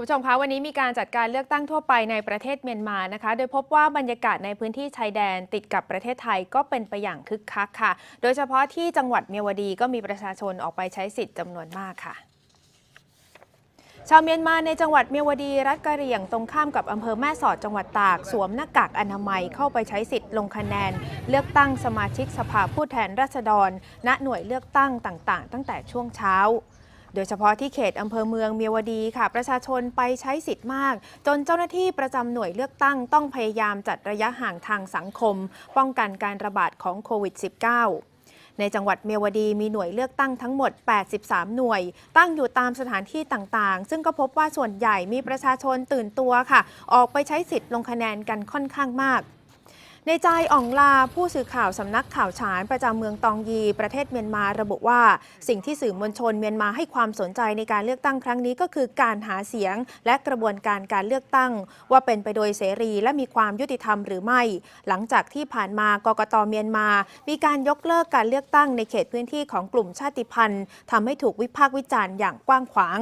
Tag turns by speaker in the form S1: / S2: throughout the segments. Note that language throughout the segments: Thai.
S1: คุณผู้ชมคะวันนี้มีการจัดการเลือกตั้งทั่วไปในประเทศเมียนมานะคะ โดยพบว่าบรรยากาศในพื้นที่ชายแดนติดกับประเทศไทยก็เป็นไปอย่างคึกคักค่ะ โดยเฉพาะที่จังหวัดเมียวดีก็มีประชาชนออกไปใช้สิทธิ์จำนวนมากค่ะชาวเมียนมาในจังหวัดเมียวดีรัฐกะเหรี่ยงตรงข้ามกับอำเภอแม่สอดจังหวัดตาก สวมหน้ากากอนามัยเข้าไปใช้สิทธิ์ลงคะแนน เลือกตั้งสมาชิกสภาผู้แทนราษฎร ณหน่วยเลือกตั้งต่างๆ ตั้งแต่ช่วงเช้า โดยเฉพาะที่เขตอำเภอเมืองเมียวดีค่ะ ประชาชนไปใช้สิทธิ์มาก จนเจ้าหน้าที่ประจำหน่วยเลือกตั้งต้องพยายามจัดระยะห่างทางสังคม ป้องกันการระบาดของโควิด -19 ในจังหวัดเมียวดีมีหน่วยเลือกตั้งทั้งหมด 83 หน่วย ตั้งอยู่ตามสถานที่ต่างๆ ซึ่งก็พบว่าส่วนใหญ่มีประชาชนตื่นตัวค่ะ ออกไปใช้สิทธิ์ลงคะแนนกันค่อนข้างมาก ในใจอ่องลาผู้สื่อข่าวสำนักข่าวฉานประจำเมืองตองยี ประเทศเมียนมาระบุว่า สิ่งที่สื่อมวลชนเมียนมาให้ความสนใจในการเลือกตั้งครั้งนี้ก็คือการหาเสียง และกระบวนการการเลือกตั้ง ว่าเป็นไปโดยเสรีและมีความยุติธรรมหรือไม่ หลังจากที่ผ่านมากกตเมียนมา มีการยกเลิกการเลือกตั้งในเขตพื้นที่ของกลุ่มชาติพันธุ์ทำให้ถูกวิพากษ์วิจารณ์อย่างกว้างขวาง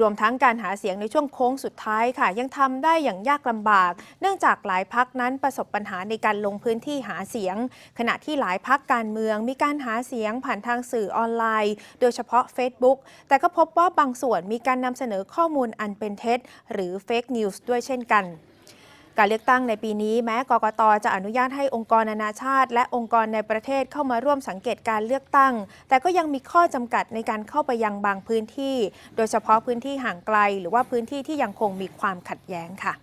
S1: รวมทั้งการหาเสียงในช่วงโค้งสุดท้ายค่ะ ยังทำได้อย่างยากลำบาก เนื่องจากหลายพักนั้นประสบปัญหาในการลงพื้นที่หาเสียง ขณะที่หลายพักการเมืองมีการหาเสียงผ่านทางสื่อออนไลน์ โดยเฉพาะ Facebook แต่ก็พบว่าบางส่วนมีการนำเสนอข้อมูลอันเป็นเท็จ หรือเฟกนิวส์ด้วยเช่นกัน การเลือกตั้งในปีนี้แม้กกตจะอนุญาตให้องค์กรนานาชาติ และองค์กรในประเทศเข้ามาร่วมสังเกตการเลือกตั้ง แต่ก็ยังมีข้อจำกัดในการเข้าไปยังบางพื้นที่ โดยเฉพาะพื้นที่ห่างไกล หรือว่าพื้นที่ที่ยังคงมีความขัดแย้งค่ะ